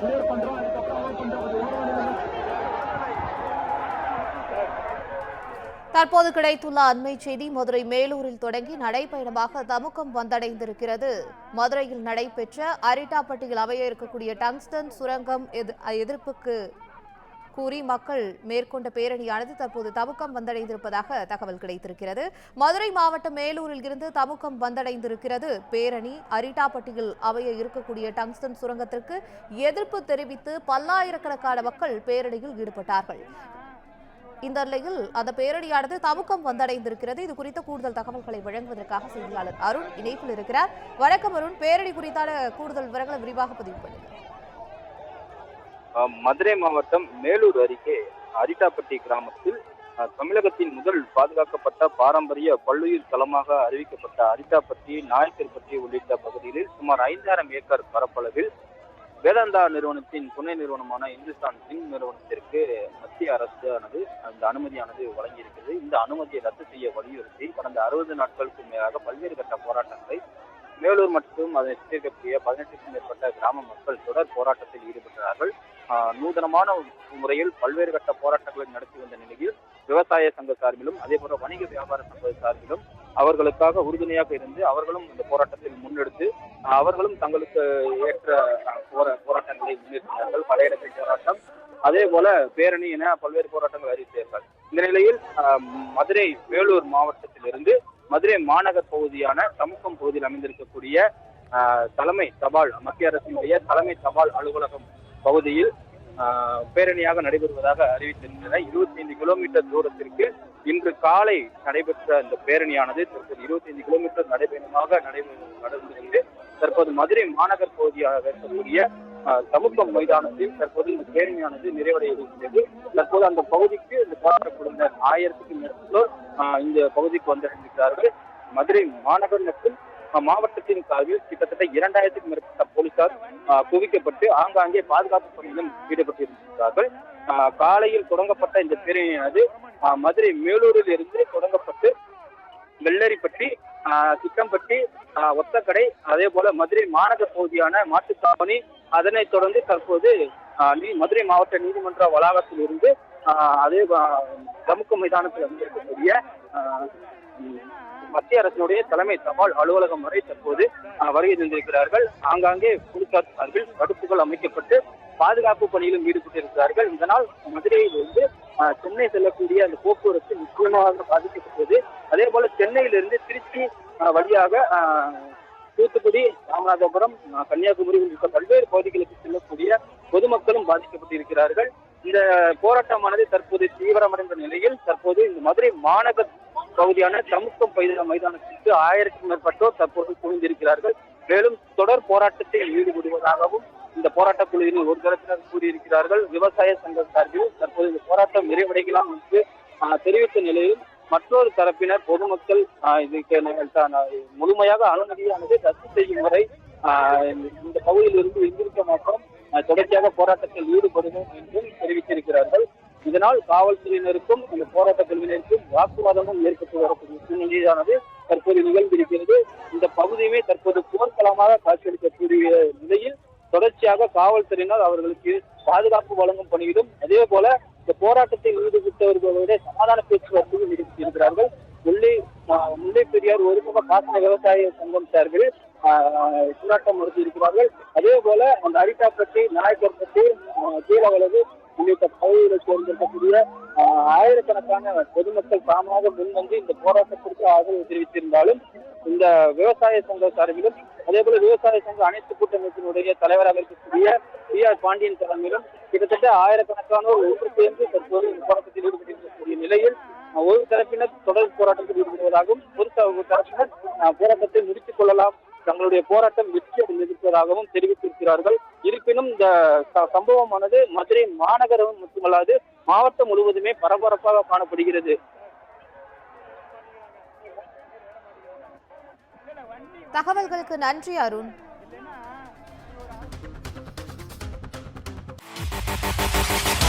Clear பண்றோம் தற்போது கிடைத்துள்ள அண்மை செய்தி மதுரை மேலூரில் தொடங்கி நடைப்பயணமாக தமுக்கம் வந்தடைந்திருக்கிறது. மதுரையில் நடைபெற்ற அரிட்டாப்பட்டியில் அமைய இருக்கக்கூடிய டங்ஸ்டன் சுரங்கம் எதிர்ப்புக்கு கூறி மக்கள் மேற்கொண்ட பேரணியானது தற்போது தமுக்கம் வந்தடைந்திருப்பதாக தகவல் கிடைத்திருக்கிறது. மதுரை மாவட்டம் மேலூரில் இருந்து தமுக்கம் வந்தடைந்திருக்கிறது. பேரணி அரிட்டாப்பட்டியில் அமைய இருக்கக்கூடிய டங்ஸ்டன் சுரங்கத்திற்கு எதிர்ப்பு தெரிவித்து பல்லாயிரக்கணக்கான மக்கள் பேரணியில் ஈடுபட்டார்கள். இந்த நிலையில் அந்த பேரணியானது தமுக்கம் வந்தடைந்திருக்கிறது. இது குறித்த கூடுதல் தகவல்களை வழங்குவதற்காக செய்தியாளர் அருண் இணைப்பில் இருக்கிறார். வணக்கம் அருண். பேரணி குறித்தான கூடுதல் விவரங்களை விரிவாக பதிவு பண்ணுங்கள். மதுரை மாவட்டம் மேலூர் அருகே அரிட்டாப்பட்டி கிராமத்தில் தமிழகத்தின் முதல் பாதுகாக்கப்பட்ட பாரம்பரிய பல்லுயிர் தளமாக அறிவிக்கப்பட்ட அரிட்டாப்பட்டி நாயக்கர்பட்டி உள்ளிட்ட பகுதிகளில் சுமார் ஐந்தாயிரம் ஏக்கர் பரப்பளவில் வேதாந்தா நிறுவனத்தின் துணை நிறுவனமான இந்துஸ்தான் சிங் நிறுவனத்திற்கு மத்திய அரசானது அந்த அனுமதியானது வழங்கியிருக்கிறது. இந்த அனுமதியை ரத்து செய்ய வலியுறுத்தி கடந்த அறுபது நாட்களுக்கு மேலாக பல்வேறு கட்ட போராட்டங்களை மேலூர் மற்றும் அதனை சுற்றி பதினெட்டுக்கும் மேற்பட்ட கிராம மக்கள் தொடர் போராட்டத்தில் ஈடுபட்டார்கள். நூதனமான முறையில் பல்வேறு கட்ட போராட்டங்களை நடத்தி வந்த நிலையில் விவசாய சங்க சார்பிலும் அதே போல வணிக வியாபார சங்க சார்பிலும் அவர்களுக்காக உறுதுணையாக இருந்து அவர்களும் இந்த போராட்டத்தில் முன்னெடுத்து அவர்களும் தங்களுக்கு ஏற்ற போரா போராட்டங்களை முன்னெடுத்தார்கள். படையெடுப்பு போராட்டம். அதே போல பேரணி என பல்வேறு போராட்டங்கள் அறிவித்தார்கள் இந்த நிலையில் ஆஹ், மதுரை வேலூர் மாவட்டத்திலிருந்து மதுரை மாநகர் பகுதியான தமுக்கம் பகுதியில் அமைந்திருக்கக்கூடிய ஆஹ், தலைமை தபால் மத்திய அரசினுடைய தலைமை தபால் அலுவலகம் பகுதியில் பேரணியாக நடைபெறுவதாக அறிவித்திருந்தன. இருபத்தி ஐந்து கிலோமீட்டர் தூரத்திற்கு இன்று காலை நடைபெற்ற இந்த பேரணியானது தற்போது இருபத்தி ஐந்து கிலோமீட்டர் நடைபயணமாக நடைபெறு நடந்திருந்து தற்போது மதுரை மாநகர் பகுதியாக இருக்கக்கூடிய ஆஹ், மைதானத்தில் தற்போது இந்த பேரணியானது நிறைவடைகிறது. தற்போது அந்த பகுதிக்கு இந்த போராட்ட குழுவினர் ஆயிரத்துக்கும் மேற்பட்டோர் ஆஹ், இந்த பகுதிக்கு வந்திருக்கிறார்கள். மதுரை மாநகர் மற்றும் மாவட்டத்தின் சார்பில் கிட்டத்தட்ட இரண்டாயிரத்துக்கும் மேற்பட்ட போலீசார் குவிக்கப்பட்டு ஆங்காங்கே பாதுகாப்பு பணியிலும் ஈடுபட்டிருக்கிறார்கள். காலையில் தொடங்கப்பட்ட இந்த பேரணியானது மதுரை மேலூரில் இருந்து தொடங்கப்பட்டு வெள்ளரிப்பட்டி ஆஹ், சிக்கம்பட்டி ஆஹ், ஒத்தக்கடை அதே போல மதுரை மாநகர் பகுதியான மாட்டுத்தாவணி அதனைத் தொடர்ந்து தற்போது மதுரை மாவட்ட நீதிமன்ற வளாகத்தில் இருந்து ஆஹ், அதே தமுக்க மைதானத்தில் அமைந்திருக்கக்கூடிய ஆஹ், மத்திய அரசினுடைய தலைமை தபால் அலுவலகம் வரை தற்போது வருகை தந்திருக்கிறார்கள். ஆங்காங்கே போலீசார் சார்பில் தடுப்புகள் அமைக்கப்பட்டு பாதுகாப்பு பணியிலும் ஈடுபட்டிருக்கிறார்கள். இதனால் மதுரையிலிருந்து சென்னை செல்லக்கூடிய அந்த போக்குவரத்து முக்கியமாக பாதிக்கப்பட்டது. அதே போல சென்னையிலிருந்து திருச்சி வழியாக ஆஹ், தூத்துக்குடி ராமநாதபுரம் கன்னியாகுமரி உள்ளிட்ட பல்வேறு பகுதிகளுக்கு செல்லக்கூடிய பொதுமக்களும் பாதிக்கப்பட்டிருக்கிறார்கள். இந்த போராட்டமானது தற்போது தீவிரமடைந்த நிலையில் தற்போது இந்த மதுரை மாநகர் பகுதியான தமுக்கம் பைத- மைதானத்திற்கு ஆயிரத்துக்கும் மேற்பட்டோர் தற்போது குவிந்திருக்கிறார்கள். மேலும் தொடர் போராட்டத்தில் ஈடுபடுவதாகவும் இந்த போராட்ட குழுவினர் ஒரு தரப்பினர் கூறியிருக்கிறார்கள். விவசாய சங்க சார்பில் தற்போது இந்த போராட்டம் நிறைவடையலாம் என்று தெரிவித்த நிலையில் மற்றொரு தரப்பினர் பொதுமக்கள் இதுக்கு முழுமையாக அனுமதியானது ரத்து செய்யும் வரை இந்த பகுதியில் இருந்து எங்கிருக்க மாட்டோம் தொடர்ச்சியாக போராட்டத்தில் ஈடுபடுவோம் என்றும் தெரிவித்திருக்கிறார்கள். இதனால் காவல்துறையினருக்கும் இந்த போராட்ட குழுவினருக்கும் வாக்குவாதமும் ஏற்பட்டு வரக்கூடிய சூழ்நிலையானது தற்போது நிகழ்ந்திருக்கிறது. இந்த பகுதியுமே தற்போது போர்க்களமாக காட்சியளிக்கக்கூடிய நிலையில் தொடர்ச்சியாக காவல்துறையினர் அவர்களுக்கு பாதுகாப்பு வழங்கும் பணியிலும் அதே போல இந்த போராட்டத்தில் ஈடுபட்டவர்களுடைய சமாதான பேச்சுவார்த்தையில் ஈடுபட்டிருக்கிறார்கள். முல்லை ஆஹ், முல்லை பெரியார் ஒருமுக பாசன விவசாய சங்கம் சார்பில் ஆஹ், போராட்டம் நடத்தி இருக்கிறார்கள் அதே போல அந்த அரிட்டாப்பட்டி நாயக்கர்பட்டி கீழவளவு உள்ளிட்ட பகுதிகளை சேர்ந்திருக்கக்கூடிய ஆயிரக்கணக்கான பொதுமக்கள் தாமாக முன்வந்து இந்த போராட்டத்திற்கு ஆதரவு தெரிவித்திருந்தாலும் இந்த விவசாய சங்க சார்பிலும் அதே போல விவசாய சங்க அனைத்து கூட்டமைப்பினுடைய தலைவராக இருக்கக்கூடிய பி ஆர் பாண்டியன் தலைமையிலும் கிட்டத்தட்ட ஆயிரக்கணக்கானோர் ஒன்று சேர்ந்து தற்போது இந்த போராட்டத்தில் ஈடுபட்டிருக்கக்கூடிய நிலையில் ஒரு தரப்பினர் தொடர் போராட்டத்தில் ஈடுபடுவதாகவும் ஒரு ஒரு தரப்பினர் போராட்டத்தை முடித்துக் கொள்ளலாம் தங்களுடைய போராட்டம் வெற்றி அடைந்திருப்பதாகவும் தெரிவித்திருக்கிறார்கள். இருப்பினும் இந்த சம்பவமானது மதுரை மாநகரம் மட்டுமல்லாது மாவட்டம் முழுவதுமே பரபரப்பாக காணப்படுகிறது தகவல்களுக்கு நன்றி அருண் Thank you.